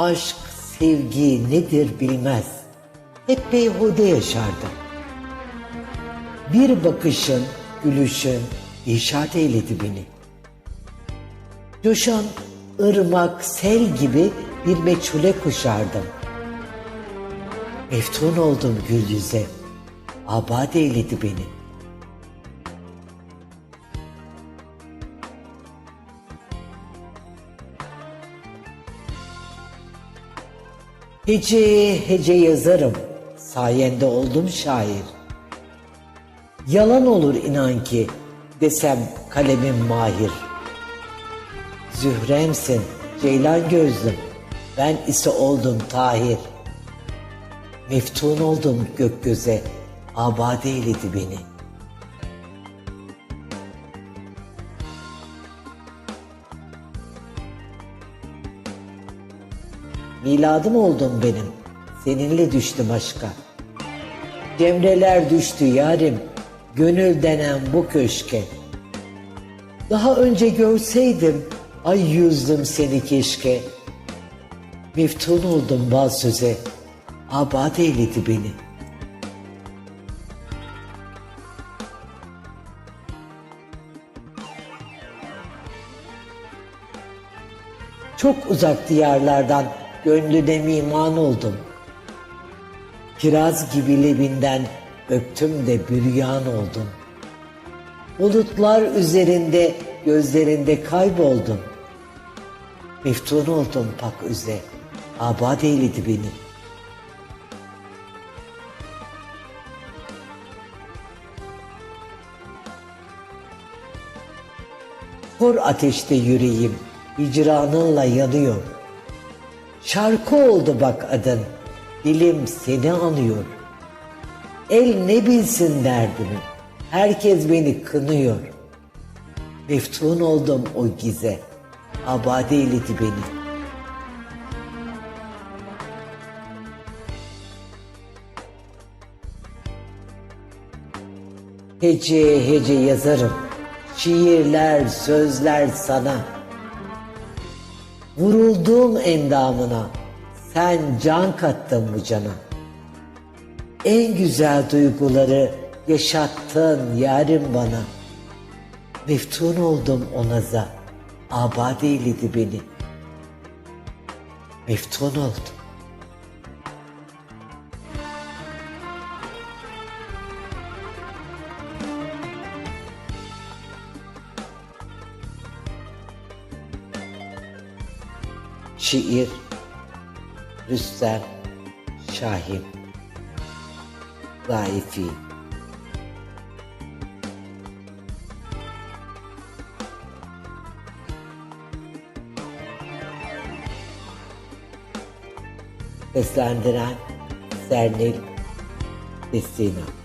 aşk, sevgi nedir bilmez. Hep beyhude yaşardı. Bir bakışın, gülüşün inşaat eyledi beni. Coşan ırmak, sel gibi bir meçhule kuşardım. Meftun oldum gül yüze, abad eyledi beni. Hece hece yazarım, sayende oldum şair. Yalan olur inan ki, desem kalemim mahir. Zühremsin, ceylan gözlüm, ben ise oldum tahir. Meftun oldum gök göze, abad eyledi beni. Miladım oldun benim, seninle düştüm aşka. Cemreler düştü yarim, gönül denen bu köşke. Daha önce görseydim, ay yüzdüm seni keşke. Meftun oldum bal söze, abad eyledi beni. Çok uzak diyarlardan gönlüne miman oldum. Kiraz gibi lebinden öptüm de büryan oldum. Bulutlar üzerinde gözlerinde kayboldum. Meftun oldum pak üze, abad eyledi beni. Hor ateşte yüreğim, hicranınla yanıyor. Şarkı oldu bak adın, dilim seni anıyor. El ne bilsin derdimi, herkes beni kınıyor. Meftun oldum o gize, abade eyledi beni. Hece hece yazarım, şiirler, sözler sana. Vuruldum endamına, sen can kattın bu cana. En güzel duyguları yaşattın yarim bana. Meftun oldum o naza, abad eyledi beni. Meftun oldum. Şiir Rüstem Şahin Zaifi Seslendiren Sernil Destina